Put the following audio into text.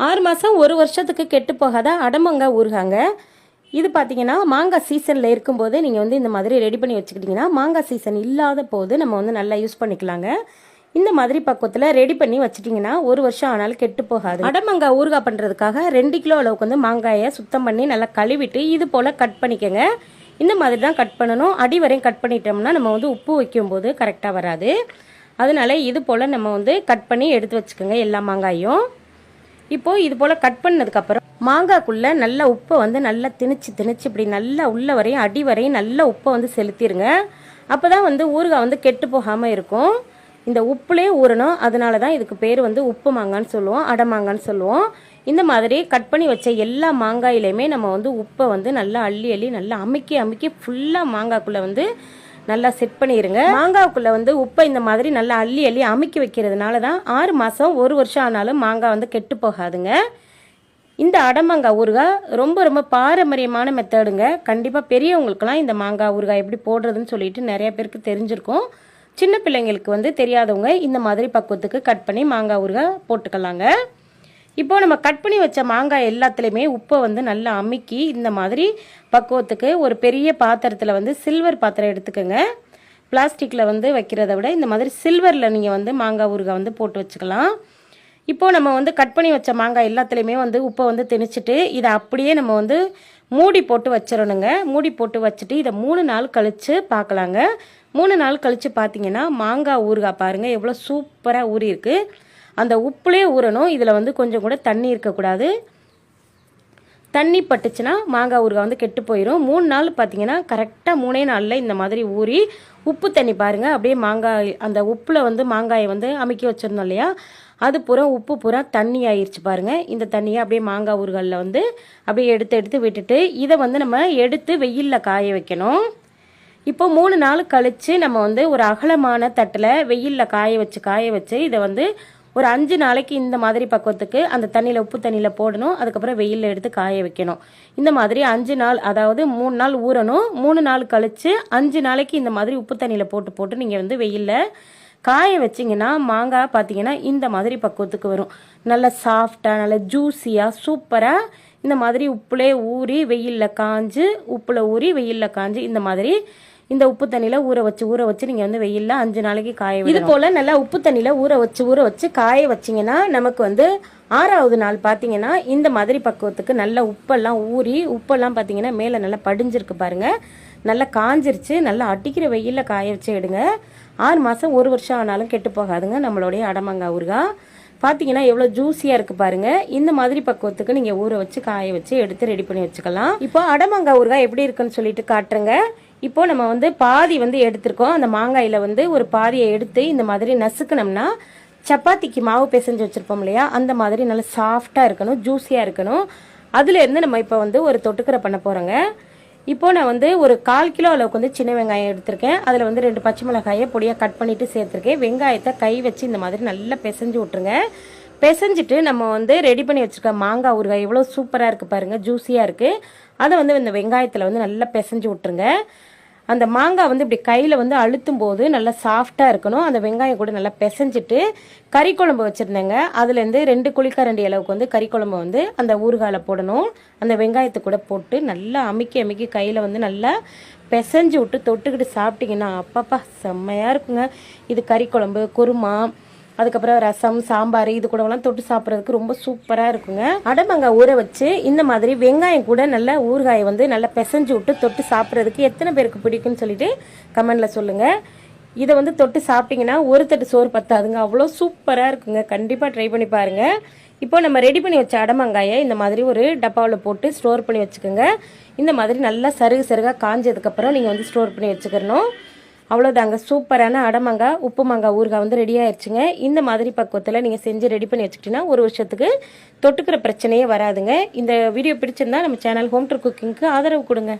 ஆறு மாதம் ஒரு வருஷத்துக்கு கெட்டு போகாத அடமங்காய் ஊறுகாங்க. இது பார்த்தீங்கன்னா மாங்காய் சீசனில் இருக்கும்போது நீங்கள் வந்து இந்த மாதிரி ரெடி பண்ணி வச்சுக்கிட்டிங்கன்னா மாங்காய் சீசன் இல்லாத போது நம்ம வந்து நல்லா யூஸ் பண்ணிக்கலாங்க. இந்த மாதிரி பக்குவத்தில் ரெடி பண்ணி வச்சிட்டிங்கன்னா ஒரு வருஷம் ஆனாலும் கெட்டு போகாது. அடமங்காய் ஊறுகாய் பண்ணுறதுக்காக ரெண்டு கிலோ அளவுக்கு வந்து மாங்காயை சுத்தம் பண்ணி நல்லா கழுவிட்டு இது போல் கட் பண்ணிக்கோங்க. இந்த மாதிரி தான் கட் பண்ணணும். அடி வரையும் கட் பண்ணிட்டோம்னா நம்ம வந்து உப்பு வைக்கும்போது கரெக்டாக வராது. அதனால இது போல் நம்ம வந்து கட் பண்ணி எடுத்து வச்சுக்கோங்க எல்லா மாங்காயும். இப்போது இது போல் கட் பண்ணதுக்கப்புறம் மாங்காய்க்குள்ளே நல்ல உப்பை வந்து நல்லா திணிச்சு திணிச்சு இப்படி நல்லா உள்ள வரையும் அடி வரையும் நல்ல உப்பை வந்து செலுத்திடுங்க அப்போ தான் வந்து ஊறுகாய் வந்து கெட்டு போகாமல் இருக்கும். இந்த உப்புலே ஊறணும். அதனால தான் இதுக்கு பேர் வந்து உப்பு மாங்கான்னு சொல்லுவோம் அடை மாங்கான்னு சொல்லுவோம். இந்த மாதிரி கட் பண்ணி வச்ச எல்லா மாங்காயிலையுமே நம்ம வந்து உப்பை வந்து நல்லா அள்ளி அள்ளி நல்லா அமுக்கி அமுக்கி ஃபுல்லாக மாங்காய்க்குள்ளே வந்து நல்லா செட் பண்ணிடுங்க மாங்காவுக்குள்ளே வந்து உப்பை இந்த மாதிரி நல்லா அள்ளி அள்ளி அமுக்கி வைக்கிறதுனால தான் ஆறு மாதம் ஒரு வருஷம் ஆனாலும் மாங்காய் வந்து கெட்டு போகாதுங்க. இந்த அடமாங்காய் ஊறுகாய் ரொம்ப ரொம்ப பாரம்பரியமான மெத்தடுங்க கண்டிப்பாக பெரியவங்களுக்கெல்லாம் இந்த மாங்காய் ஊறுகாய் எப்படி போடுறதுன்னு சொல்லிட்டு நிறைய பேருக்கு தெரிஞ்சிருக்கும். சின்ன பிள்ளைங்களுக்கு வந்து தெரியாதவங்க இந்த மாதிரி பக்குவத்துக்கு கட் பண்ணி மாங்காய் ஊறுகாய் போட்டுக்கலாங்க. இப்போ நம்ம கட் பண்ணி வச்ச மாங்காய் எல்லாத்துலேயுமே உப்பை வந்து நல்லா அமுக்கி இந்த மாதிரி பக்குவத்துக்கு ஒரு பெரிய பாத்திரத்தில் வந்து சில்வர் பாத்திரம் எடுத்துக்கோங்க. பிளாஸ்டிக்கில் வந்து வைக்கிறத விட இந்த மாதிரி சில்வரில் நீங்கள் வந்து மாங்காய் ஊறுகாய் வந்து போட்டு வச்சுக்கலாம். இப்போ நம்ம வந்து கட் பண்ணி வச்ச மாங்காய் எல்லாத்துலேயுமே வந்து உப்பை வந்து திணிச்சிட்டு இதை அப்படியே நம்ம வந்து மூடி போட்டு வச்சிடணுங்க. மூடி போட்டு வச்சுட்டு இதை மூணு நாள் கழித்து பார்க்கலாங்க. மூணு நாள் கழித்து பார்த்தீங்கன்னா மாங்காய் ஊறுகாய் பாருங்கள் எவ்வளோ சூப்பராக ஊறி இருக்குது அந்த உப்புலேயே ஊறணும். இதில் வந்து கொஞ்சம் கூட தண்ணி இருக்கக்கூடாது. தண்ணி பட்டுச்சுன்னா மாங்காய் ஊறுகாய் வந்து கெட்டு போயிடும் மூணு நாள் பார்த்தீங்கன்னா கரெக்டாக மூணே நாளில் இந்த மாதிரி ஊறி உப்பு தண்ணி பாருங்கள் அப்படியே மாங்காய் அந்த உப்பில் வந்து மாங்காயை வந்து அமைக்கி வச்சுருந்தோம் இல்லையா? அது பூரா உப்பு பூரா தண்ணி ஆயிடுச்சு பாருங்கள் இந்த தண்ணியை அப்படியே மாங்காய் ஊறுகாயில் வந்து அப்படியே எடுத்து எடுத்து விட்டுட்டு இதை வந்து நம்ம எடுத்து வெயிலில் காய வைக்கணும். இப்போ மூணு நாள் கழித்து நம்ம வந்து ஒரு அகலமான தட்டில் வெயிலில் காய வச்சு காய வச்சு இதை வந்து ஒரு அஞ்சு நாளைக்கு இந்த மாதிரி பக்குவத்துக்கு அந்த தண்ணியில் உப்பு தண்ணியில் போடணும். அதுக்கப்புறம் வெயிலில் எடுத்து காய வைக்கணும். இந்த மாதிரி அஞ்சு நாள் அதாவது மூணு நாள் ஊறணும். மூணு நாள் கழித்து அஞ்சு நாளைக்கு இந்த மாதிரி உப்பு தண்ணியில் போட்டு போட்டு நீங்கள் வந்து வெயிலில் காய வச்சிங்கன்னா மாங்காய் பார்த்தீங்கன்னா இந்த மாதிரி பக்குவத்துக்கு வரும். நல்ல சாஃப்டாக நல்ல ஜூஸியாக சூப்பராக இந்த மாதிரி உப்புலே ஊறி வெயிலில் காஞ்சு உப்பில் ஊறி வெயிலில் காஞ்சு இந்த மாதிரி இந்த உப்பு தண்ணியில் ஊற வச்சு ஊற வச்சு நீங்கள் வந்து வெயிலில் அஞ்சு நாளைக்கு காய இது போல் நல்லா உப்பு தண்ணியில் ஊற வச்சு ஊற வச்சு காய வச்சிங்கன்னா நமக்கு வந்து ஆறாவது நாள் பார்த்தீங்கன்னா இந்த மாதிரி பக்குவத்துக்கு நல்ல உப்பெல்லாம் ஊறி உப்பெல்லாம் பார்த்தீங்கன்னா மேலே நல்லா படிஞ்சிருக்கு பாருங்க. நல்லா காஞ்சிருச்சு நல்லா அடிக்கிற வெயிலில் காய வச்சு எடுங்க. ஆறு மாதம் ஒரு வருஷம் ஆனாலும் கெட்டு போகாதுங்க நம்மளுடைய அடமங்காய் ஊறுகாய் பார்த்தீங்கன்னா எவ்வளோ ஜூஸியாக இருக்குது பாருங்க. இந்த மாதிரி பக்குவத்துக்கு நீங்கள் ஊற வச்சு காய வச்சு எடுத்து ரெடி பண்ணி வச்சுக்கலாம். இப்போ அடமங்காய் ஊறுகாய் எப்படி இருக்குன்னு சொல்லிட்டு காட்டுறேங்க. இப்போ நம்ம வந்து பாதி வந்து எடுத்திருக்கோம். அந்த மாங்காயில் வந்து ஒரு பாதியை எடுத்து இந்த மாதிரி நசுக்கணும்னா சப்பாத்திக்கு மாவு பிசைஞ்சு வச்சுருப்போம் இல்லையா? அந்த மாதிரி நல்லா சாஃப்டாக இருக்கணும் ஜூஸியாக இருக்கணும். அதுலேருந்து நம்ம இப்போ வந்து ஒரு தொட்டுக்கரை பண்ண போகிறோங்க இப்போ நான் வந்து ஒரு கால் கிலோ அளவுக்கு வந்து சின்ன வெங்காயம் எடுத்திருக்கேன். அதில் வந்து ரெண்டு பச்சை மிளகாயை பொடியாக கட் பண்ணிவிட்டு சேர்த்துருக்கேன். வெங்காயத்தை கை வச்சு இந்த மாதிரி நல்லா பிசைஞ்சு விட்ருங்க பிசைஞ்சிட்டு நம்ம வந்து ரெடி பண்ணி வச்சுருக்க மாங்காய் ஊறுகாய் எவ்வளோ சூப்பராக இருக்குது பாருங்கள் ஜூஸியாக இருக்குது அதை வந்து இந்த வெங்காயத்தில் வந்து நல்லா பிசைஞ்சு விட்ருங்க அந்த மாங்காய் வந்து இப்படி கையில் வந்து அழுத்தும் போது நல்லா சாஃப்டாக இருக்கணும். அந்த வெங்காயம் கூட நல்லா பிசைஞ்சிட்டு கறி குழம்பு வச்சுருந்தேங்க. அதுலேருந்து ரெண்டு குழிக்கரண்டி அளவுக்கு வந்து கறி குழம்பு வந்து அந்த ஊறுகாயில் போடணும். அந்த வெங்காயத்தை கூட போட்டு நல்லா அமுக்கி அமுக்கி கையில் வந்து நல்லா பிசைஞ்சு விட்டு தொட்டுக்கிட்டு சாப்பிட்டிங்கன்னா அப்பப்பா செம்மையாக இருக்குங்க. இது கறி குழம்பு குருமா அதுக்கப்புறம் ரசம் சாம்பார் இது கூடலாம் தொட்டு சாப்பிட்றதுக்கு ரொம்ப சூப்பராக இருக்குங்க. அடமங்காய் ஊற வச்சு இந்த மாதிரி வெங்காயம் கூட நல்லா ஊறுகாயை வந்து நல்லா பிசைஞ்சு விட்டு தொட்டு சாப்பிட்றதுக்கு எத்தனை பேருக்கு பிடிக்கும்னு சொல்லிட்டு கமெண்டில் சொல்லுங்கள் இதை வந்து தொட்டு சாப்பிட்டீங்கன்னா ஒரு தட்டு சோறு பத்தாதுங்க. அவ்வளோ சூப்பராக இருக்குங்க. கண்டிப்பாக ட்ரை பண்ணி பாருங்கள் இப்போ நம்ம ரெடி பண்ணி வச்ச அடமங்காயை இந்த மாதிரி ஒரு டப்பாவில் போட்டு ஸ்டோர் பண்ணி வச்சுக்கோங்க. இந்த மாதிரி நல்லா சருகு சருகாக காஞ்சதுக்கப்புறம் நீங்கள் வந்து ஸ்டோர் பண்ணி வச்சுக்கிறணும். அவ்வளோதாங்க சூப்பரான அடமங்காய் உப்பு மாங்காய் ஊறுகாய் வந்து ரெடி ஆயிடுச்சுங்க இந்த மாதிரி பக்குவத்தில் நீங்கள் செஞ்சு ரெடி பண்ணி வச்சுக்கிட்டீங்கன்னா ஒரு வருஷத்துக்கு தொட்டுக்கிற பிரச்சனையே வராதுங்க. இந்த வீடியோ பிடிச்சிருந்தா நம்ம சேனல் ஹோம் டூர் குக்கிங்க்கு ஆதரவு கொடுங்க.